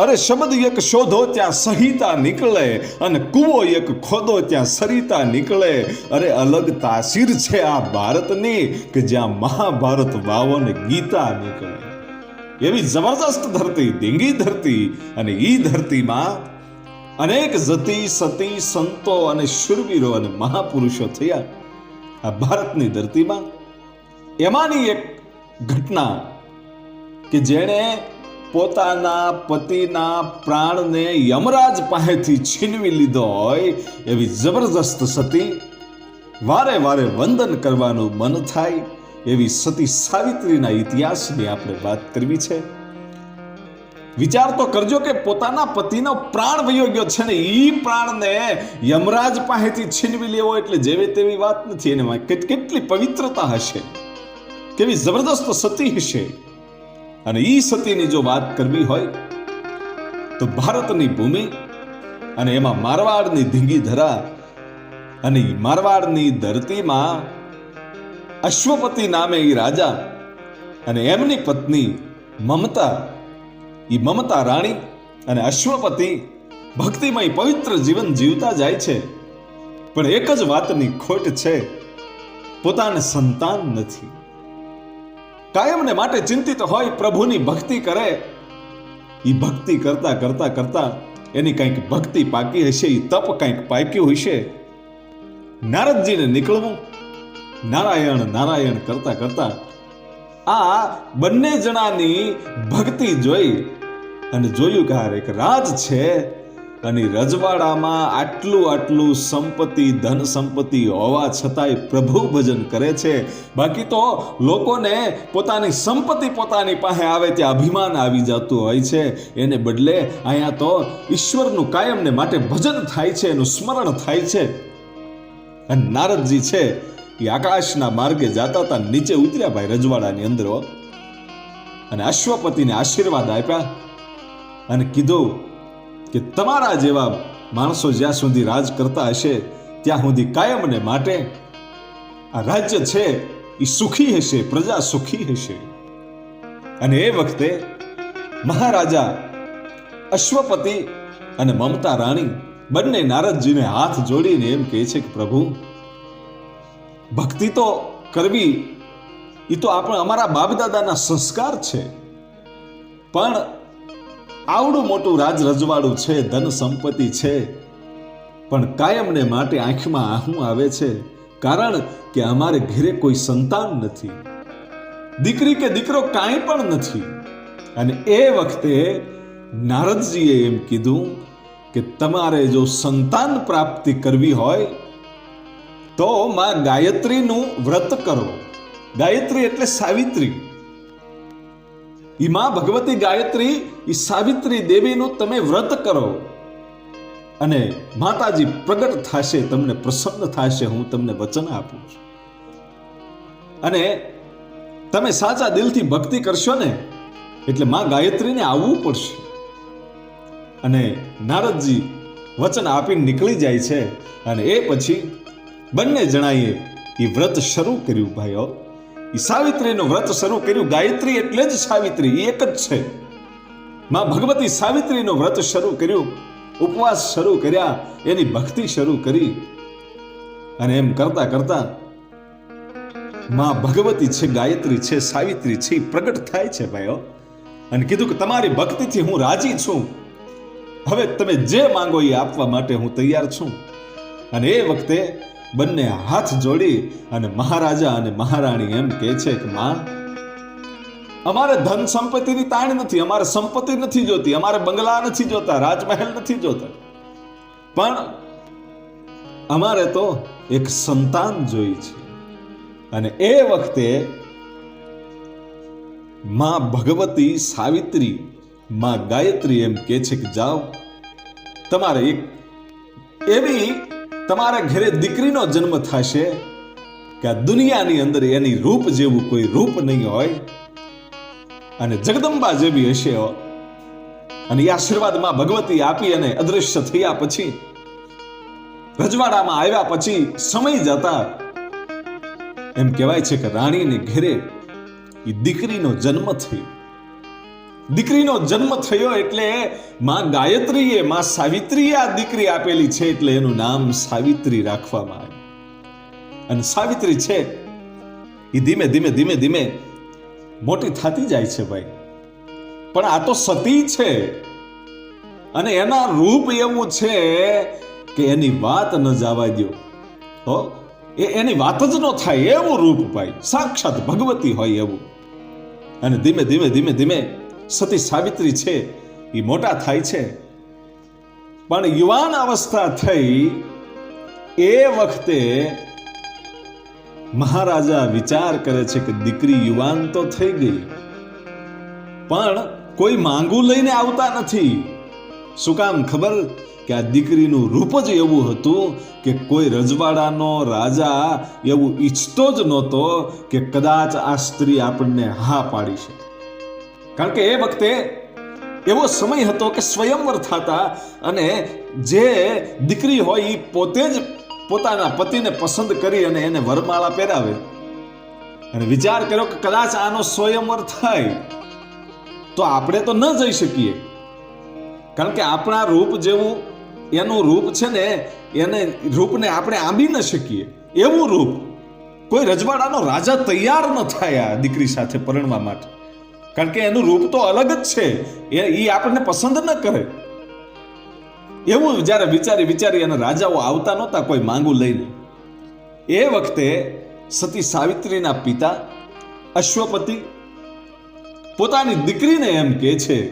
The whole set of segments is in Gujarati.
અરે શબ્દ એક શોધો ત્યાં સહિતા નીકળે અને કૂવો એક ખોદો ત્યાં સરિતા નીકળે. અરે અલગ તાસીર છે આ ભારતની કે જ્યાં મહાભારત વાવો ને ગીતા નીકળે. એવી જબરદસ્ત ધરતી ડીંગી ધરતી અને ઈ ધરતીમાં અનેક જતી, સતી, સંતો અને શૂરવીરો અને મહાપુરુષો થયા આ ભારતની ધરતીમાં. એમાંની એક ઘટના કે જેણે પોતાના પતિના પ્રાણને યમરાજ પાસેથી છીનવી લીધો હોય એવી જબરદસ્ત સતી વારે વારે વંદન કરવાનું મન થાય એવી સતી સાવિત્રીના ઇતિહાસની આપણે વાત કરવી છે. વિચાર તો કરજો કે પોતાના પતિનો પ્રાણ વયો ગયો છે ને એ પ્રાણને યમરાજ પાસેથી છીનવી લેવો એટલે જેવી તેવી વાત નથી. એને કેટલી પવિત્રતા હશે? કેવી જબરદસ્ત સતી હશે? અને ઈ સતીની જો વાત કરવી હોય, તો ભારતની ભૂમિ અને એમાં મારવાડની ધીંગી ધરા અને મારવાડની ધરતીમાં અશ્વપતિ નામે એ રાજા અને એમની પત્ની મમતા, ઈ મમતા રાણી અને અશ્વપતિ ભક્તિમય પવિત્ર જીવન જીવતા જાય છે. પણ એક જ વાતની ખોટ છે, પોતાને સંતાન નથી. કાયમને માટે ચિંતિત હોય પ્રભુની ભક્તિ કરે એ ભક્તિ કરતા કરતા કરતા એની કંઈક ભક્તિ પાકી હશે એ તપ કંઈક પાક્યું હશે. નારદજીને નીકળવું, નારાયણ નારાયણ કરતા કરતા આ બંને જણાની ભક્તિ જોઈ અને જોયું કે આ એક રાજ છે. અને રજવાડામાં આટલું આટલું સંપત્તિ, ધન સંપત્તિ હોવા છતાંય પ્રભુ ભજન કરે છે. બાકી તો લોકોને પોતાની સંપત્તિ પોતાની પાસે આવે ત્યાં અભિમાન આવી જતું હોય છે. એને બદલે અહીંયા તો ઈશ્વરનું કાયમને માટે ભજન થાય છે, એનું સ્મરણ થાય છે. અને નારદજી છે એ આકાશના માર્ગે જાતા હતા, નીચે ઉતર્યા ભાઈ રજવાડાની અંદર અને અશ્વપતિને આશીર્વાદ આપ્યા અને કીધું કે તમારા જેવા માણસો જ્યાં સુધી રાજ કરતા હશે, ત્યાં સુધી કાયમને માટે આ રાજ્ય છે એ સુખી હશે, પ્રજા સુખી હશે. અને એ વખતે મહારાજા અશ્વપતિ અને મમતા રાણી બંને નારદજીને હાથ જોડીને એમ કહે છે કે પ્રભુ, ભક્તિ તો કરવી એ તો આપણે, અમારા બાપ દાદાના સંસ્કાર છે. પણ આવડું મોટું રાજ રજવાડું છે, ધન સંપત્તિ છે. પણ કાયમને માટે આંખમાં આહું આવે છે, કારણ કે અમારે ઘરે કોઈ સંતાન નથી. દીકરી કે દીકરો કાંઈ પણ નથી. અને એ વખતે નારદજીએ એમ કીધું કે તમારે જો સંતાન પ્રાપ્તિ કરવી હોય, તો માં ગાયત્રીનું વ્રત કરો. ગાયત્રી એટલે સાવિત્રી. ઈ માં ભગવતી ગાયત્રી એ સાવિત્રી દેવીનું તમે વ્રત કરો. અને માતાજી પ્રગટ થશે, તમને પ્રસન્ન થશે, હું તમને વચન આપું છું. અને તમે સાચા દિલથી ભક્તિ કરશો ને, એટલે માં ગાયત્રીને આવવું પડશે. અને નારદજી વચન આપીને નીકળી જાય છે. અને એ પછી બંને જણાએ એ વ્રત શરૂ કર્યું, ભાઈઓ. એ સાવિત્રીનું વ્રત શરૂ કર્યું. ગાયત્રી એટલે જ સાવિત્રી એ એક જ છે. માં ભગવતી સાવિત્રીનું વ્રત શરૂ કર્યું, ઉપવાસ શરૂ કર્યા, એની ભક્તિ શરૂ કરી. અને એમ કરતા કરતા માં ભગવતી છે, ગાયત્રી છે, સાવિત્રી છે પ્રગટ થાય છે ભાઈઓ. અને કીધું કે તમારી ભક્તિથી હું રાજી છું. હવે તમે જે માંગો એ આપવા માટે હું તૈયાર છું. અને એ વખતે બંને હાથ જોડી અને મહારાજા અને મહારાણી એમ કહે છે કે, માં, અમારે ધન સંપત્તિની તાણ નથી, અમારે સંપત્તિ નથી જોતી, અમારે બંગલા નથી જોતા, રાજમહેલ નથી જોતા. પણ અમારે તો એક સંતાન જોઈ છે. અને એ વખતે માં ભગવતી સાવિત્રી, માં ગાયત્રી એમ કહે છે કે, જાઓ, તમારે એક એવી તમારા ઘરે દીકરીનો જન્મ થશે કે આ દુનિયાની અંદર એની રૂપ જેવું કોઈ રૂપ નહીં હોય અને જગદંબા જેવી હશે અને એ આશીર્વાદમાં ભગવતી આપી અને અદૃશ્ય થયા પછી, રજવાડામાં આવ્યા પછી સમય જતા એમ કહેવાય છે કે રાણીને ઘેરે એ દીકરીનો જન્મ થયો. દીકરીનો જન્મ થયો એટલે માં ગાયત્રીએ, માં સાવિત્રીએ આ દીકરી આપેલી છે એટલે એનું નામ સાવિત્રી રાખવામાં આવ્યું. અને સાવિત્રી છે, એ ધીમે ધીમે ધીમે ધીમે મોટી થતી જાય છે ભાઈ. પણ આ તો સતી છે. અને એના રૂપ એવું છે કે એની વાત ન જવા દો. હો, એ એની વાત જ ન થાય, એવું રૂપ ભાઈ. સાક્ષાત ભગવતી હોય એવું. અને ધીમે ધીમે ધીમે ધીમે સતી સાવિત્રી છે એ મોટા થાય છે. પણ યુવાન અવસ્થા થઈ એ વખતે મહારાજા વિચાર કરે છે કે દીકરી યુવાન તો થઈ ગઈ, પણ કોઈ માંગુ લઈને આવતા નથી. શું કામ ખબર કે આ દીકરીનું રૂપ જ એવું હતું કે કોઈ રજવાડાનો રાજા એવું ઈચ્છતો જ નહોતો કે કદાચ આ સ્ત્રી આપણને હા પાડી શકે. કારણ કે એ વખતે એવો સમય હતો કે સ્વયંવર થતા અને જે દીકરી હોય એ પોતે જ પોતાના પતિને પસંદ કરી અને એને વરમાળા પહેરાવે. અને વિચાર કર્યો કે કદાચ આનો સ્વયંવર થાય, તો આપણે તો ન જઈ શકીએ. કારણ કે આપણા રૂપ જેવું એનું રૂપ છે ને, એને રૂપને આપણે આંબી ન શકીએ. એવું રૂપ કોઈ રજવાડાનો રાજા તૈયાર ન થાય આ દીકરી સાથે પરણવા માટે. કારણ કે એનું રૂપ તો અલગ જ છે. એ એ આપણને પસંદ ન કરે. એવું જ્યારે વિચારી વિચારી અને રાજાઓ આવતા નહોતા કોઈ માંગુ લઈને. એ વખતે સતી સાવિત્રીના પિતા અશ્વપતિ પોતાની દીકરીને એમ કહે છે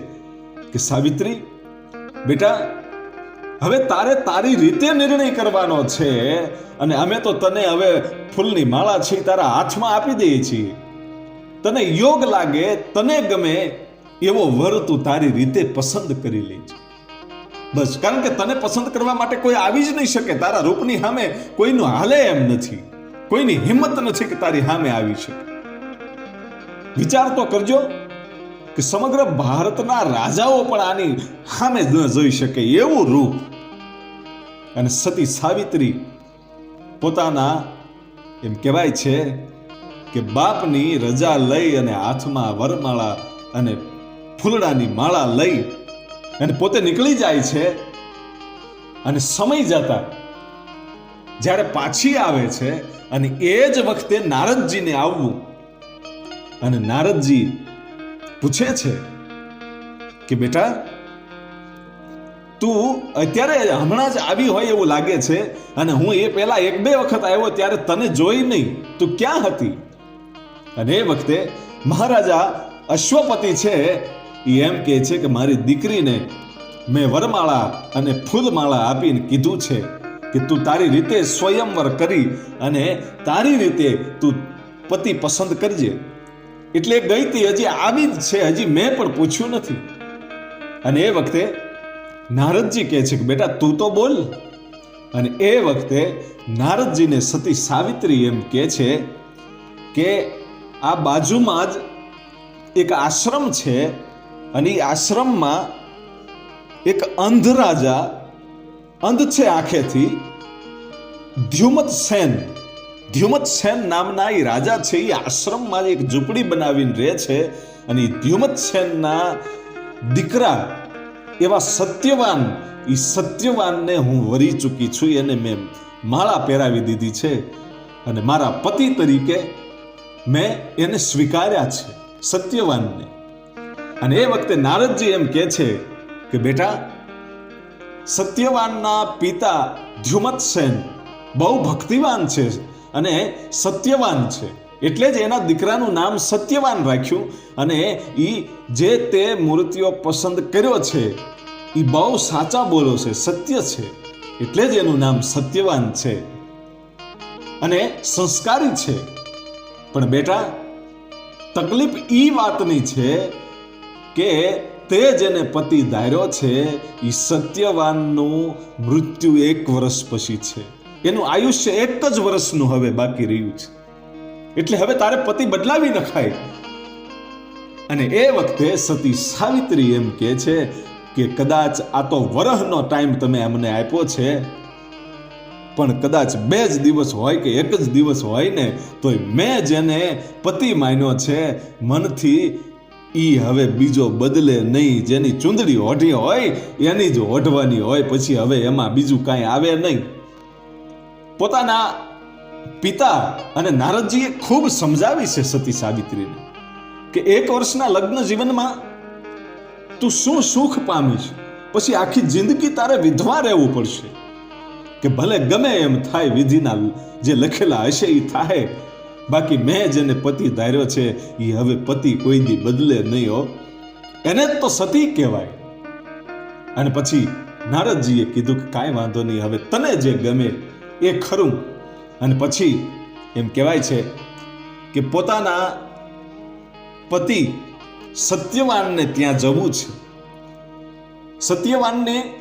કે, સાવિત્રી, બેટા, હવે તારે તારી રીતે નિર્ણય કરવાનો છે અને અમે તો તને હવે ફૂલની માળા છે તારા હાથમાં આપી દઈએ છીએ. તને યોગ લાગે, તને ગમે, એવો વર તું તારી રીતે પસંદ કરી લેજે બસ, કારણ કે તને પસંદ કરવા માટે કોઈ આવી જ નહીં શકે. તારા રૂપની સામે કોઈનું હાલે એમ નથી. કોઈની હિંમત નથી કે તારી સામે આવી શકે. વિચાર તો કરજો કે સમગ્ર ભારતના રાજાઓ પણ આની સામે ન જોઈ શકે એવું રૂપ. અને સતી સાવિત્રી પોતાના, એમ કહેવાય છે કે બાપની રજા લઈ અને હાથમાં વરમાળા અને ફૂલડાની માળા લઈ અને પોતે નીકળી જાય છે અને સમય જતા જ્યારે પાછી આવે છે અને એ જ વખતે નારદજીને આવવું અને નારદજી પૂછે છે કે બેટા, તું અત્યારે હમણાં જ આવી હોય એવું લાગે છે અને હું એ પહેલા એક બે વખત આવ્યો ત્યારે તને જોઈ નહીં. તું ક્યાં હતી? અને એ વખતે મહારાજા અશ્વપતિ છે, એ એમ કહે છે કે મારી દીકરીને મેં વરમાળા અને ફૂલમાળા આપીને કીધું છે કે તું તારી રીતે સ્વયંવર કરી અને તારી રીતે તું પતિ પસંદ કરજે. એટલે ગઈ તી હજી આવી જ છે, હજી મેં પણ પૂછ્યું નથી. અને એ વખતે નારદજી કહે છે કે બેટા તું તો બોલ. અને એ વખતે નારદજીને સતી સાવિત્રી એમ કહે છે કે આ બાજુમાં જ એક આશ્રમ છે અને એ આશ્રમમાં એક અંધ રાજા, અંધ છે આંખેથી, ધ્યુમત સેન ધ્યુમત સેન નામના એ રાજા છે એ આશ્રમમાં એક ઝૂંપડી બનાવીને રહે છે અને ધ્યુમત સેનના દીકરા એવા સત્યવાન એ સત્યવાનને હું વરી ચૂકી છું, એને મેં માળા પહેરાવી દીધી છે અને મારા પતિ તરીકે મેં એને સ્વીકાર્યા છે, સત્યવાનને. અને એ વખતે નારદજી એમ કહે છે કે, બેટા, સત્યવાનના પિતા ધ્યુમતસેન બહુ ભક્તિવાન છે અને સત્યવાન છે. એટલે જ એના દીકરાનું નામ સત્યવાન રાખ્યું અને એ જે તે મૂર્તિઓ પસંદ કર્યો છે એ બહુ સાચા બોલો છે, સત્ય છે. એટલે જ એનું નામ સત્યવાન છે. અને સંસ્કારી છે. પણ બેટા, તકલીફ ઈ વાતની છે કે તે જેને પતિ ધાર્યો છે એ સત્યવાનનું મૃત્યુ એક વર્ષ પછી છે. એનું આયુષ્ય એક જ વર્ષનું હવે બાકી રહ્યું છે. એટલે હવે તારે પતિ બદલાવી નખાય. અને એ વખતે સતી સાવિત્રી એમ કહે છે કે કદાચ આ તો વરહનો ટાઈમ તમે અમને આપ્યો છે પણ કદાચ બે જ દિવસ હોય કે એક જ દિવસ હોય ને તો મેં જેને પતિ માન્યો છે, મનથી ઈ હવે બીજો બદલે નહીં. જેની ચૂંદડી ઓઢી હોય, એની જ ઓઢવાની હોય. પછી હવે એમાં બીજું કાંઈ આવે નહીં. પોતાના પિતા અને નારદજીએ ખૂબ સમજાવી છે સતી સાવિત્રીને કે એક વર્ષના લગ્ન જીવનમાં તું શું સુખ પામીશ? પછી આખી જિંદગી તારે વિધવા રહેવું પડશે. કે ભલે ગમે એમ થાય વિધિના જે લખેલા હશે એ થાય બાકી મેં જેને પતિ ધાર્યો છે એ હવે પતિ કોઈ દી બદલે નહીં હો. એને જ તો સતી કહેવાય. અને પછી નારદજીએ કીધું કે કાંઈ વાંધો નહીં, હવે તને જે ગમે એ ખરું. અને પછી એમ કહેવાય છે કે પોતાના પતિ સત્યવાનને ત્યાં જવું છે. સત્યવાનને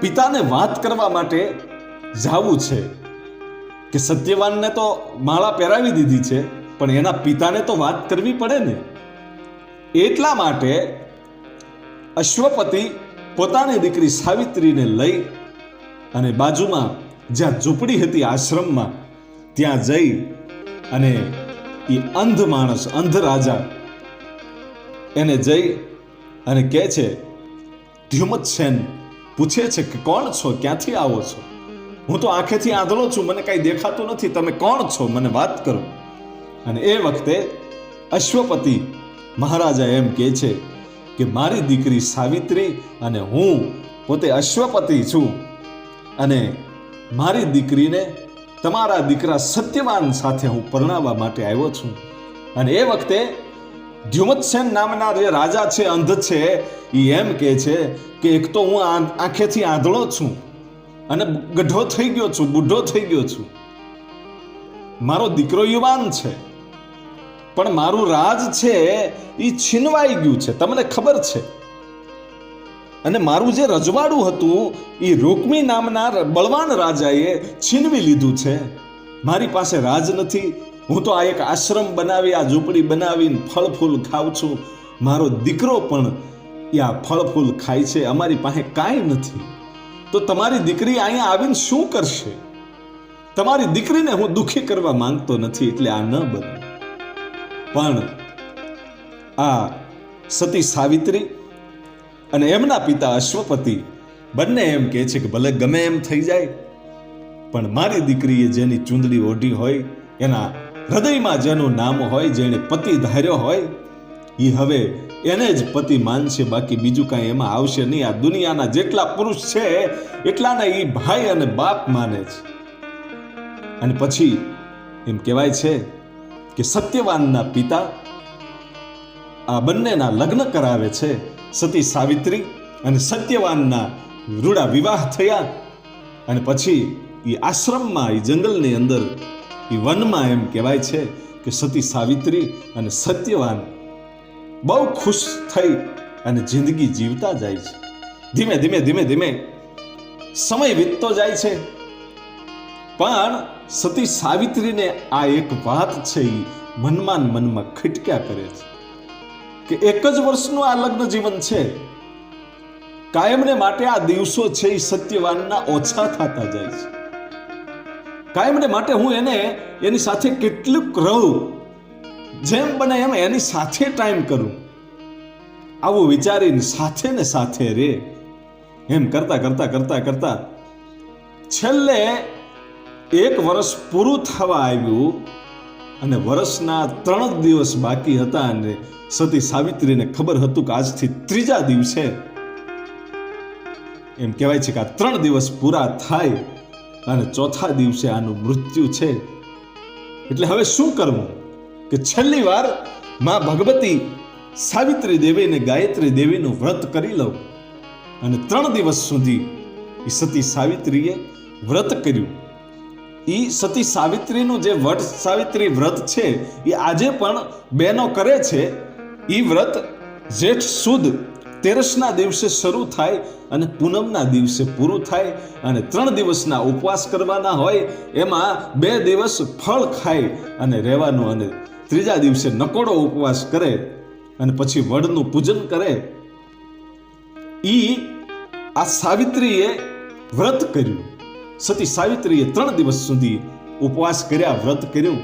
પિતાને વાત કરવા માટે જાવું છે કે સત્યવાનને તો માળા પહેરાવી દીધી છે, પણ એના પિતાને તો વાત કરવી પડે ને. એટલા માટે અશ્વપતિ પોતાની દીકરી સાવિત્રીને લઈ અને બાજુમાં જ્યાં ઝૂંપડી હતી આશ્રમમાં, ત્યાં જઈ અને એ અંધ માણસ, અંધ રાજા એને જઈ અને કહે છે ધ્યુમત સેન પૂછે છે કે કોણ છો? ક્યાંથી આવો છો? હું તો આંખેથી આંધળો છું, મને કાંઈ દેખાતું નથી. તમે કોણ છો? મને વાત કરો. અને એ વખતે અશ્વપતિ મહારાજા એમ કહે છે કે મારી દીકરી સાવિત્રી અને હું પોતે અશ્વપતિ છું. અને મારી દીકરીને તમારા દીકરા સત્યવાન સાથે હું પરણાવવા માટે આવ્યો છું. અને એ વખતે ધ્યુમતસેન નામના જે રાજા છે, અંધ છે એ એમ કહે છે કે એક તો હું આંખેથી આંધળો છું અને ગઢો થઈ ગયો છું, બુઢો થઈ ગયો છું. મારો દીકરો યુવાન છે, પણ મારું રાજ છે એ છીનવાઈ ગયું છે, તમને ખબર છે? અને મારું જે રજવાડું હતું એ રોકમી નામના બળવાન રાજાએ છીનવી લીધું છે. મારી પાસે રાજ નથી હું તો આ એક આશ્રમ બનાવી, આ ઝૂંપડી બનાવીને ફળ ફૂલ ખાઉં છું. મારો દીકરો પણ એ આ ફળ ફૂલ ખાય છે, અમારી પાસે કાંઈ નથી. તો તમારી દીકરી અહીંયા આવીને શું કરશે? તમારી દીકરીને હું દુઃખી કરવા માંગતો નથી, એટલે આ ન બને. પણ આ સતી સાવિત્રી અને એમના પિતા અશ્વપતિ બંને એમ કહે છે કે ભલે ગમે એમ થઈ જાય, પણ મારી દીકરીએ જેની ચૂંદડી ઓઢી હોય, એના હૃદયમાં જેનું નામ હોય, જેણે પતિ ધાર્યો હોય એ હવે એને જ પતિ માનશે, બાકી બીજું કાંઈ એમાં આવશે નહીં. આ દુનિયાના જેટલા પુરુષ છે, એટલાને એ ભાઈ અને બાપ માને છે. અને પછી એમ કહેવાય છે કે સત્યવાનના પિતા આ બંનેના લગ્ન કરાવે છે. સતી સાવિત્રી અને સત્યવાનના રૂડા વિવાહ થયા. અને પછી એ આશ્રમમાં એ જંગલની અંદર એ વનમાં એમ કહેવાય છે કે સતી સાવિત્રી અને સત્યવાન બહુ ખુશ થઈ અને જિંદગી જીવતા જાય છે. ધીમે ધીમે ધીમે ધીમે સમય વીતતો જાય છે. પણ સતી સાવિત્રીને આ એક વાત છે એ મનમાં મનમાં ખટક્યા કરે છે કે એક જ વર્ષનું આ લગ્ન જીવન છે. કાયમને માટે આ દિવસો છે એ સત્યવાનના ઓછા થતા જાય છે. કાયમને માટે હું એને એની સાથે કેટલુંક રહું. જેમ બને એમ એની સાથે ટાઈમ કરું. આવું વિચારીને સાથે ને સાથે રે. એમ કરતા કરતા કરતા કરતા છેલ્લે એક વર્ષ પૂરું થવા આવ્યું અને વર્ષના ત્રણ દિવસ બાકી હતા અને સતી સાવિત્રીને ખબર હતું કે આજથી ત્રીજા દિવસે. એમ કહેવાય છે કે આ ત્રણ દિવસ પૂરા થાય. અને ચોથા દિવસે આનું મૃત્યુ છે. એટલે હવે શું કરવું? કે છેલ્લી વારમાં ભગવતી સાવિત્રી દેવી અને ગાયત્રી દેવીનું વ્રત કરી લઉં. અને ત્રણ દિવસ સુધી એ સતી સાવિત્રીએ વ્રત કર્યું. એ સતી સાવિત્રીનું જે વટ સાવિત્રી વ્રત છે એ આજે પણ બહેનો કરે છે. એ વ્રત જેઠ સુદ તેરસના દિવસે શરૂ થાય અને પૂનમના દિવસે પૂરું થાય અને ત્રણ દિવસના ઉપવાસ કરવાના હોય, એમાં બે દિવસ ફળ ખાય અને રહેવાનું અને ત્રીજા દિવસે નકોડો ઉપવાસ કરે અને પછી વડનું પૂજન કરે. ઈ આ સાવિત્રીએ વ્રત કર્યું. સતી સાવિત્રીએ ત્રણ દિવસ સુધી ઉપવાસ કર્યા, વ્રત કર્યું.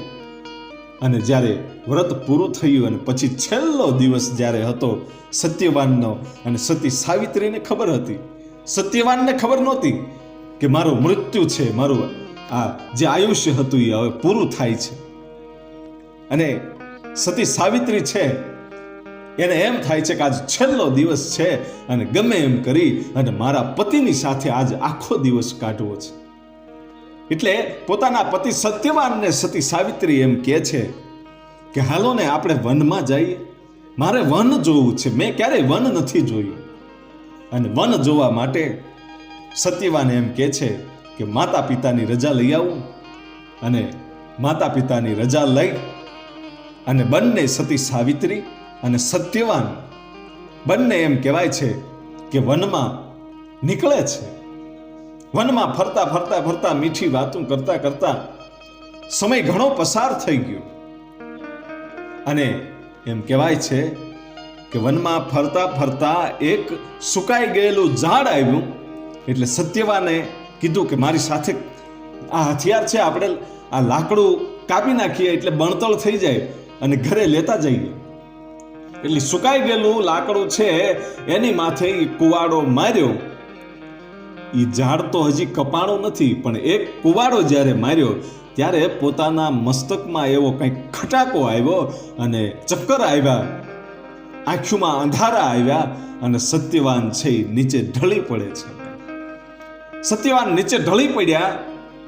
અને જ્યારે વ્રત પૂરું થયું અને પછી છેલ્લો દિવસ જ્યારે હતો, સત્યવાનનો અને સતી સાવિત્રીને ખબર હતી. સત્યવાનને ખબર નહોતી કે મારું મૃત્યુ છે, મારું આ જે આયુષ્ય હતું એ હવે પૂરું થાય છે. અને સતી સાવિત્રી છે, એને એમ થાય છે કે આજ છેલ્લો દિવસ છે અને ગમે એમ કરી અને મારા પતિની સાથે આજ આખો દિવસ કાઢવો છે. એટલે પોતાના પતિ સત્યવાનને સતી સાવિત્રી એમ કહે છે કે, હાલો ને, આપણે વનમાં જઈએ. મારે વન જોવું છે. મેં ક્યારેય વન નથી જોયું. અને વન જોવા માટે સત્યવાન એમ કહે છે કે માતા પિતાની રજા લઈ આવું. અને માતા પિતાની રજા લઈ અને બંને સતી સાવિત્રી અને સત્યવાન બંને એમ કહેવાય છે કે વનમાં નીકળે છે. વનમાં ફરતા ફરતા ફરતા મીઠી વાતો કરતા કરતા સમય ઘણો પસાર થઈ ગયો. અને એમ કહેવાય છે કે વનમાં ફરતા ફરતા એક સુકાઈ ગયેલું ઝાડ આવ્યું. એટલે સત્યવાને કીધું કે મારી સાથે આ હથિયાર છે, આપણે આ લાકડું કાપી નાખીએ એટલે બણતળ થઈ જાય અને ઘરે લેતા જઈએ. એટલે સુકાઈ ગયેલું લાકડું છે, એની માથે કુવાડો માર્યો. એ ઝાડ તો હજી કપાણું નથી, પણ એક કુવાડો જ્યારે માર્યો, ત્યારે પોતાના મસ્તકમાં એવો કંઈક ખટાકો આવ્યો અને ચક્કર આવ્યા. આંખોમાં અંધારા આવ્યા અને સત્યવાન છે નીચે ઢળી પડે છે. સત્યવાન નીચે ઢળી પડ્યા,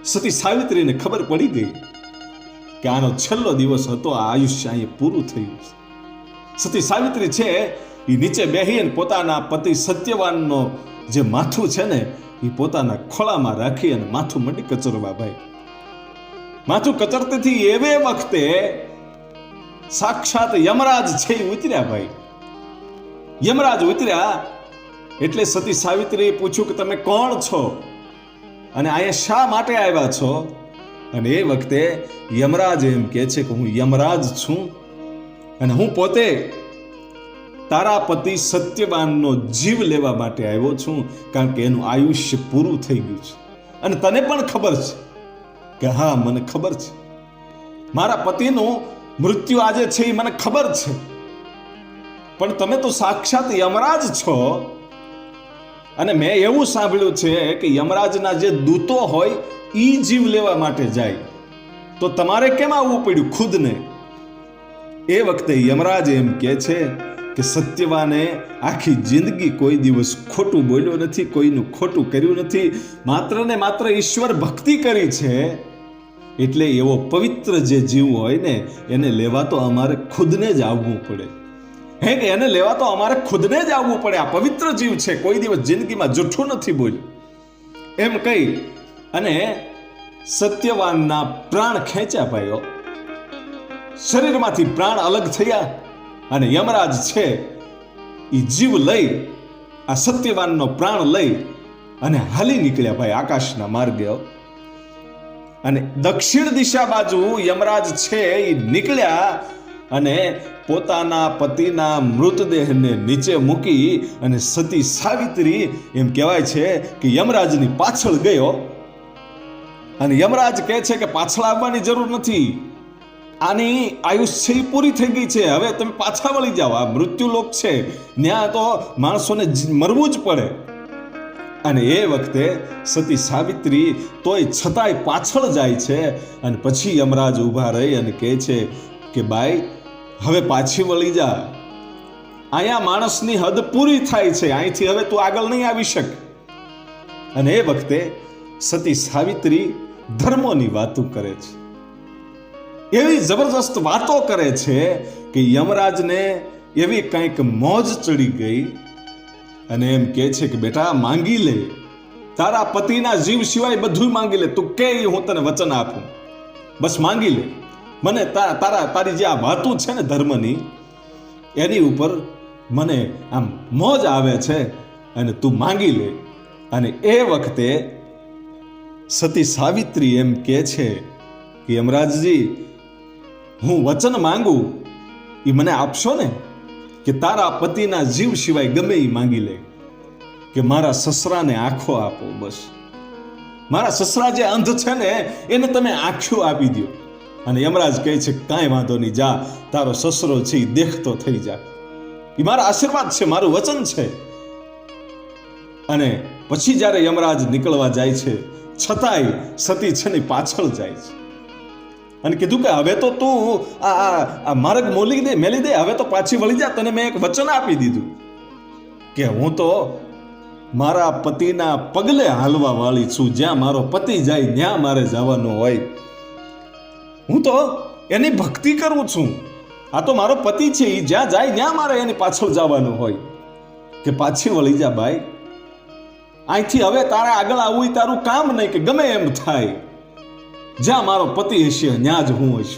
સતી સાવિત્રીને ખબર પડી ગઈ કે આનો છેલ્લો દિવસ હતો, આ આયુષ્ય અહીંયા પૂરું થયું છે. સતી સાવિત્રી છે એ નીચે બેહી અને પોતાના પતિ સત્યવાનનો જે માથું છે ને એ પોતાના ખોળામાં રાખી અને માથું મંડી કચરવા ભાઈ. માથું કચરતીથી એવે વખતે સાક્ષાત યમરાજ છે ઉતર્યા ભાઈ. યમરાજ ઉતર્યા એટલે સતી સાવિત્રીએ પૂછ્યું કે તમે કોણ છો? અને અહીંયા શા માટે આવ્યા છો? અને એ વખતે યમરાજ એમ કહે છે કે હું યમરાજ છું. અને હું પોતે તારા પતિ સત્યવાનનો જીવ લેવા માટે આવ્યો છું કારણ કે એનું આયુષ્ય પૂરું થઈ ગયું છે. અને તને પણ ખબર છે કે હા, મને ખબર છે. મારા પતિનું મૃત્યુ આજે છે એ મને ખબર છે. પણ તમે તો સાક્ષાત યમરાજ છો. અને મેં એવું સાંભળ્યું છે કે યમરાજના જે દૂતો હોય એ જીવ લેવા માટે જાય. તો તમારે કેમ આવવું પડ્યું ખુદને? એ વખતે યમરાજ એમ કહે છે કે સત્યવાને આખી જિંદગી કોઈ દિવસ ખોટું બોલ્યો નથી, કોઈનું ખોટું કર્યું નથી. માત્ર ને માત્ર ઈશ્વર ભક્તિ કરી છે એટલે એવો પવિત્ર જે જીવ હોય ને, એને લેવા તો અમારે ખુદને જ આવવું પડે. હે કે એને લેવા તો અમારે ખુદને જ આવવું પડે. આ પવિત્ર જીવ છે, કોઈ દિવસ જિંદગીમાં જૂઠું નથી બોલ્યું. એમ કહી અને સત્યવાનના પ્રાણ ખેંચ્યા ભાઈઓ. શરીરમાંથી પ્રાણ અલગ થયા. અને યમરાજ છે એ જીવ લઈ, આ સત્યવાનનો પ્રાણ લઈ અને હાલી નીકળ્યા ભાઈ આકાશના માર્ગે. અને દક્ષિણ દિશા બાજુ યમરાજ છે એ નીકળ્યા અને પોતાના પતિના મૃતદેહને નીચે મૂકી અને સતી સાવિત્રી એમ કહેવાય છે કે યમરાજની પાછળ ગયો. અને યમરાજ કહે છે કે પાછળ આવવાની જરૂર નથી. આની આયુષ્ય પૂરી થઈ ગઈ છે. હવે તમે પાછા વળી જાઓ. આ મૃત્યુલોક છે. ત્યાં તો માણસોને મરવું જ પડે. અને એ વખતે સતી સાવિત્રી તોય છતાંય પાછળ જાય છે અને પછી યમરાજ ઊભા રહી અને કહે છે કે, બાઈ, હવે પાછી વળી જા. અહીંયા માણસની હદ પૂરી થાય છે. અહીંથી હવે તું આગળ નહીં આવી શક. અને એ વખતે સતી સાવિત્રી ધર્મોની વાતો કરે છે. એવી જબરદસ્ત વાતો કરે છે કે યમરાજને એવી કંઈક મોજ ચડી ગઈ અને એમ કહે છે કે, બેટા, માંગી લે. તારા પતિના જીવ સિવાય બધું માંગી લે. તું કે હું તને વચન આપું? બસ માંગી લે. મને તારા, તારી જે આ વાતું છે ને ધર્મની, એની ઉપર મને આમ મોજ આવે છે અને તું માંગી લે. અને એ વખતે સતી સાવિત્રી એમ કહે છે કે, યમરાજજી હું વચન માંગુ એ મને આપશો ને? કે તારા પતિના જીવ સિવાય ગમે એ માંગી લે. કે મારા સસરાને આંખો આપો બસ. મારા સસરા જે અંધ છે ને, એને તમે આંખો આપી દો અને યમરાજ કહે છે, કાંઈ વાંધો નહીં, જા. તારો સસરો છે એ દેખતો થઈ જા. એ મારા આશીર્વાદ છે, મારું વચન છે. અને પછી જ્યારે યમરાજ નીકળવા જાય છે, છતાંય સતી છે ને પાછળ જાય છે. અને કીધું કે હવે તો તું આ આ- માર્ગ મોલી દે, મેલી દે, હવે તો પાછી વળી જા, તને મેં એક વચન આપી દીધું. કે હું તો મારા પતિના પગલે હાલવા વાળી છું, જ્યાં મારો પતિ જાય ત્યાં મારે જવાનું હોય. હું તો એની ભક્તિ કરું છું. આ તો મારો પતિ છે એ જ્યાં જાય ત્યાં મારે એની પાછળ જવાનું હોય. કે પાછી વળી જા, ભાઈ. અહીંથી હવે તારે આગળ આવવું તારું કામ નહીં, કે ગમે એમ થાય. જ્યાં મારો પતિ હશે, ત્યાં જ હું હશ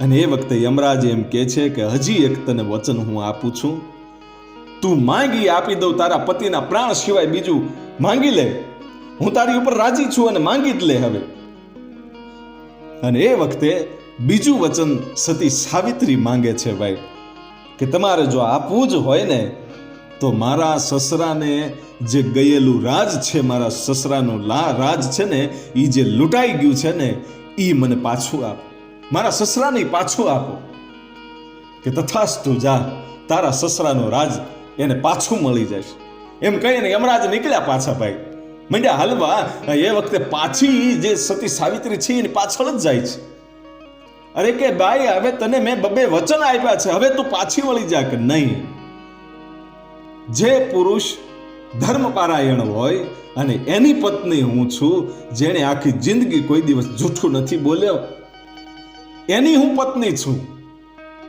અને એ વખતે યમરાજ એમ કહે છે કે, હજી એક તને વચન હું આપું છું. તું માંગી આપી દઉં તારા પતિના પ્રાણ સિવાય બીજું માંગી લે. હું તારી ઉપર રાજી છું અને માંગી જ લે હવે. અને એ વખતે બીજું વચન સતી સાવિત્રી માંગે છે, ભાઈ, કે તમારે જો આપવું જ હોય ને તો મારા સસરાને જે ગયેલું રાજ છે, મારા સસરાનું લા રાજ છે ને એ જે લૂંટાઈ ગયું છે ને એ મને પાછું આપો. મારા સસરાને પાછું આપો. કે તથાસ્તુ જા, તારા સસરાનો રાજ એને પાછું મળી જશે. એમ કહીને યમરાજ નીકળ્યા પાછા ભાઈ. મંડ્યા હાલવા એ વખતે પાછી જે સતી સાવિત્રી છે, એની પાછળ જ જાય છે. અરે કે ભાઈ, હવે તને મેં બબે વચન આપ્યા છે, હવે તું પાછી વળી જા કે નહીં? જે પુરુષ ધર્મપારાયણ હોય અને એની પત્ની હું છું, જેણે આખી જિંદગી કોઈ દિવસ જૂઠું નથી બોલ્યો, એની હું પત્ની છું.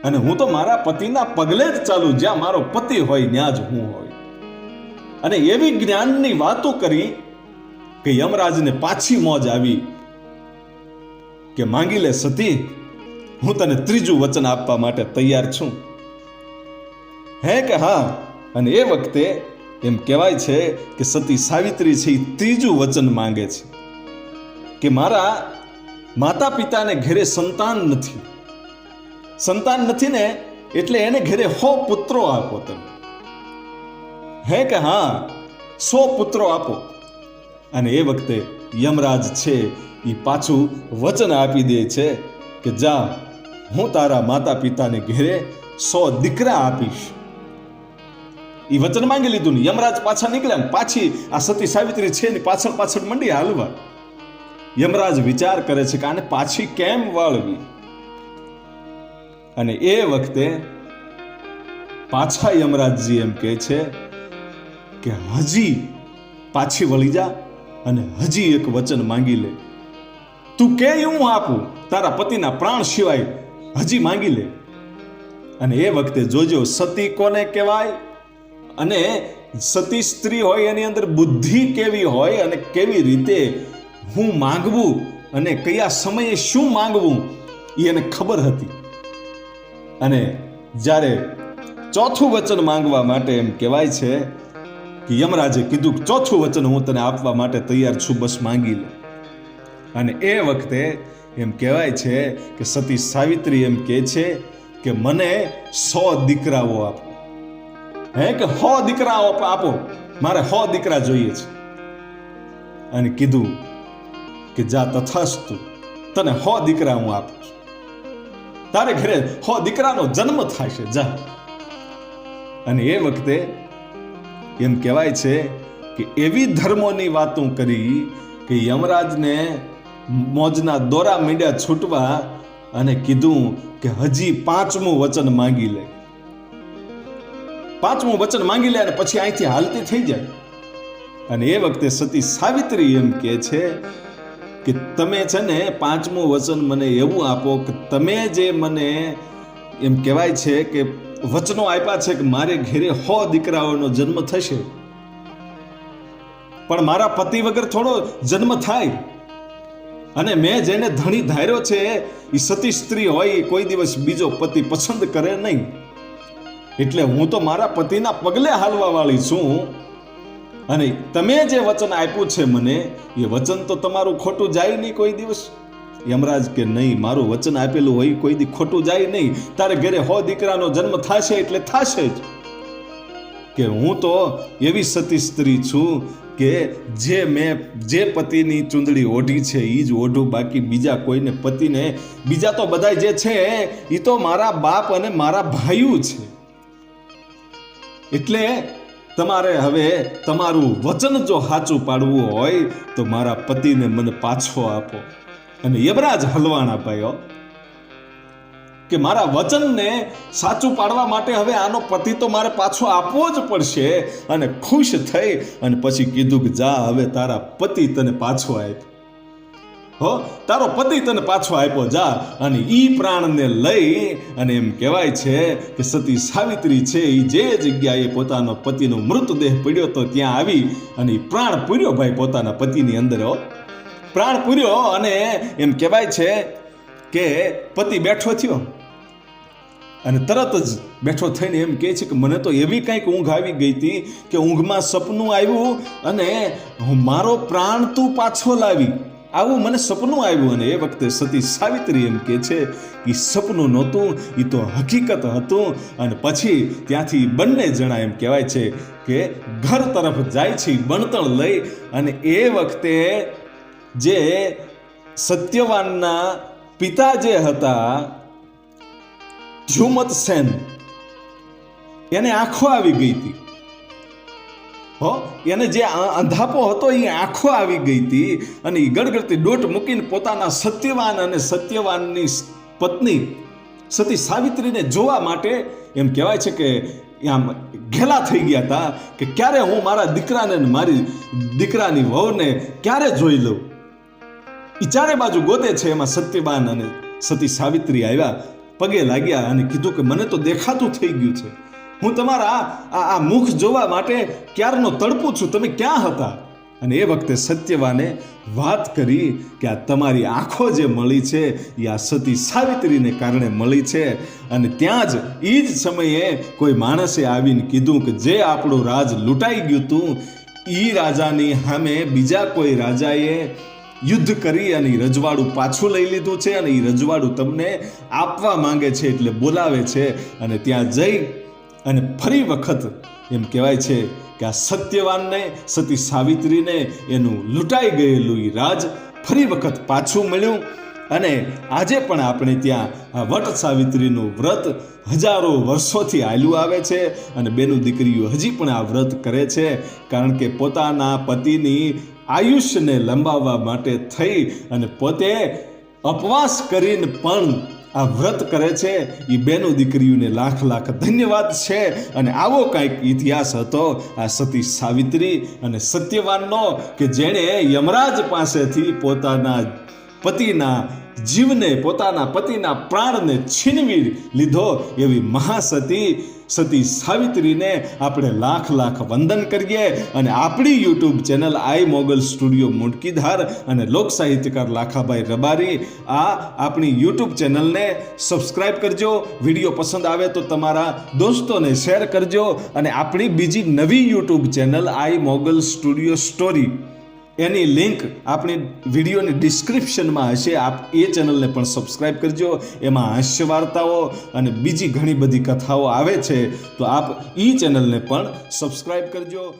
અને હું તો મારા પતિના પગલે જ ચાલુ, જ્યાં મારો પતિ હોય ત્યાં જ હું હોય. અને એવી જ્ઞાનની વાતો કરી કે યમરાજને પાછી મોજ આવી કે માંગી લે સતી, હું તને ત્રીજું વચન આપવા માટે તૈયાર છું. હે કે હા? અને એ વખતે એમ કહેવાય છે કે સતી સાવિત્રી છે એ ત્રીજું વચન માંગે છે કે મારા માતા પિતાને ઘેરે સંતાન નથી. સંતાન નથી ને એટલે એને ઘેરે હો પુત્રો આપો તમે. હે કે હા, સો પુત્રો આપો. અને એ વખતે યમરાજ છે એ પાછું વચન આપી દે છે કે જા, હું તારા માતા પિતાને ઘેરે સો દીકરા આપીશ. એ વચન માંગી લીધું ને યમરાજ પાછા નીકળ્યા ને પાછી આ સતી સાવિત્રી છે ને પાછળ પાછળ મંડી હાલવા. યમરાજ વિચાર કરે છે કે આને પાછી કેમ વાળવી? અને એ વખતે પાછા યમરાજજી એમ કહે છે કે હજી પાછી વળી જા અને હજી એક વચન માંગી લે. તું કે હું આપું? તારા પતિના પ્રાણ સિવાય હજી માંગી લે. અને એ વખતે જોજો સતી કોને કહેવાય? અને સતી સ્ત્રી હોય, એની અંદર બુદ્ધિ કેવી હોય અને કેવી રીતે હું માંગવું અને કયા સમયે શું માંગવું એ એને ખબર હતી. અને જ્યારે ચોથું વચન માંગવા માટે એમ કહેવાય છે કે યમરાજે કીધું ચોથું વચન હું તને આપવા માટે તૈયાર છું, બસ માંગી લે. અને એ વખતે એમ કહેવાય છે કે સતી સાવિત્રી એમ કહે છે કે મને સો દીકરાઓ આપો. હે કે હો દીકરા આપો. મારે હો દીકરા જોઈએ છે. અને કીધું કે જા તથાસ્તુ, તને હો દીકરા હું આપું છું. તારે ઘરે હો દીકરાનો જન્મ થાય છે, જા. અને એ વખતે એમ કહેવાય છે કે એવી ધર્મોની વાતો કરી કે યમરાજને મોજના દોરા મીંડ્યા છૂટવા અને કીધું કે હજી પાંચમું વચન માંગી લે. પાંચમું વચન માંગી લે અને પછી અહીંથી હાલતી થઈ જાય. અને એ વખતે સતી સાવિત્રી એમ કહે છે કે તમે છે ને પાંચમું વચન મને એવું આપો કે તમે જે મને એમ કહેવાય છે કે વચનો આપ્યા છે કે મારે ઘેરે હો દીકરાઓનો જન્મ થશે. પણ મારા પતિ વગર થોડો જન્મ થાય. અને મેં જેને ધણી ધાર્યો છે એ સતી સ્ત્રી હોય કોઈ દિવસ બીજો પતિ પસંદ કરે નહીં. એટલે હું તો મારા પતિના પગલે હાલવા વાળી છું. અને તમે જે વચન આપ્યું છે મને, એ વચન તો તમારું ખોટું જાય નહીં કોઈ દિવસ. યમરાજ કે નહીં, મારું વચન આપેલું હોય કોઈ દી ખોટું જાય નહીં. તારે ઘરે હો દીકરાનો જન્મ થશે એટલે થશે જ. કે હું તો એવી સતી સ્ત્રી છું કે જે મેં, જે પતિની ચૂંદડી ઓઢી છે એ જ ઓઢું. બાકી બીજા કોઈને પતિને, બીજા તો બધા જે છે એ તો મારા બાપ અને મારા ભાઈઓ છે. એટલે તમારે હવે તમારું વચન જો સાચું પાડવું હોય, તો મારા પતિને મને પાછો આપો. અને યમરાજ હલવાણા ભાઈઓ, કે મારા વચનને સાચું પાડવા માટે હવે આનો પતિ તો મારે પાછો આપવો જ પડશે અને ખુશ થઈ અને પછી કીધું કે જા, હવે તારા પતિ તને પાછો આપ હો, તારો પતિ તને પાછો આપ્યો જા અને ઈ પ્રાણને લઈ અને એમ કહેવાય છે કે સતી સાવિત્રી છે એ જે જગ્યાએ પોતાનો પતિનો મૃતદેહ પડ્યો તો ત્યાં આવી અને એ પ્રાણ પૂર્યો ભાઈ પોતાના પતિની અંદર પ્રાણ પૂર્યો અને એમ કહેવાય છે કે પતિ બેઠો થયો. અને તરત જ બેઠો થઈને એમ કહે છે કે મને તો એવી કંઈક ઊંઘ આવી ગઈ હતી કે ઊંઘમાં સપનું આવ્યું અને હું મારો પ્રાણ તું પાછો લાવી. આવું મને સપનું આવ્યું અને એ વખતે સતી સાવિત્રી એમ કહે છે કે સપનું નહોતું એ તો હકીકત હતું. અને પછી ત્યાંથી બંને જણા એમ કહેવાય છે કે ઘર તરફ જાય છે બણતણ લઈ. અને એ વખતે જે સત્યવાનના પિતા જે હતા ધ્યુમત સેન, એને આંખો આવી ગઈ હતી. હો? એને જે અંધાપો હતો એ આંખો આવી ગઈ હતી અને એ ગડગડતી દોટ મૂકીને પોતાના સત્યવાન અને સત્યવાનની પત્ની સતી સાવિત્રીને જોવા માટે એમ કહેવાય છે કે આમ ઘેલા થઈ ગયા હતા કે ક્યારે હું મારા દીકરાને મારી દીકરાની વહુને ક્યારે જોઈ લઉં? એ ચારે બાજુ ગોતે છે, એમાં સત્યવાન અને સતી સાવિત્રી આવ્યા. પગે લાગ્યા અને કીધું કે મને તો દેખાતું થઈ ગયું છે. હું તમારા આ મુખ જોવા માટે ક્યારનો તડપું છું? તમે ક્યાં હતા? અને એ વખતે સત્યવાને વાત કરી કે આ તમારી આંખો જે મળી છે, એ આ સતી સાવિત્રીને કારણે મળી છે. અને ત્યાં જ એ જ સમયે કોઈ માણસે આવીને કીધું કે જે આપણું રાજ લૂંટાઈ ગયું હતું એ રાજાની સામે બીજા કોઈ રાજાએ યુદ્ધ કરી અને રજવાડું પાછું લઈ લીધું છે અને એ રજવાડું તમને આપવા માંગે છે એટલે બોલાવે છે. અને ત્યાં જઈ અને ફરી વખત એમ કહેવાય છે કે આ સત્યવાનને, સતી સાવિત્રીને એનું લૂંટાઈ ગયેલું એ રાજ ફરી વખત પાછું મળ્યું. અને આજે પણ આપણે ત્યાં આ વટ સાવિત્રીનું વ્રત હજારો વર્ષોથી આયલું આવે છે અને બેનું દીકરીઓ હજી પણ આ વ્રત કરે છે. કારણ કે પોતાના પતિની આયુષ્યને લંબાવવા માટે થઈ અને પોતે અપવાસ કરીને પણ આ વ્રત કરે છે એ બેનો દીકરીઓને લાખ લાખ ધન્યવાદ છે. અને આવો કાંઈક ઇતિહાસ હતો, આ સતી સાવિત્રી અને સત્યવાનનો, કે જેણે યમરાજ પાસેથી પોતાના પતિના જીવને, પોતાના પતિના પ્રાણને છીનવી લીધો એવી મહાસતી સતી સાવિત્રીને આપણે લાખ લાખ વંદન કરીએ અને આપણી YouTube channel Aai Mogal studio Mudkidhar અને લોક સાહિત્યકાર લાખાભાઈ રબારી આ આપણી યુટ્યુબ ચેનલને સબસ્ક્રાઇબ કરજો. વીડિયો પસંદ આવે તો તમારા દોસ્તોને શેર કરજો અને આપણી બીજી નવી YouTube channel Aai Mogal studio story એની લિંક આપણી વિડીયોની ડિસ્ક્રિપ્શનમાં હશે. આપ એ ચેનલને પણ સબસ્ક્રાઈબ કરજો. એમાં હાસ્ય વાર્તાઓ અને બીજી ઘણી બધી કથાઓ આવે છે. તો આપ એ ચેનલને પણ સબસ્ક્રાઈબ કરજો.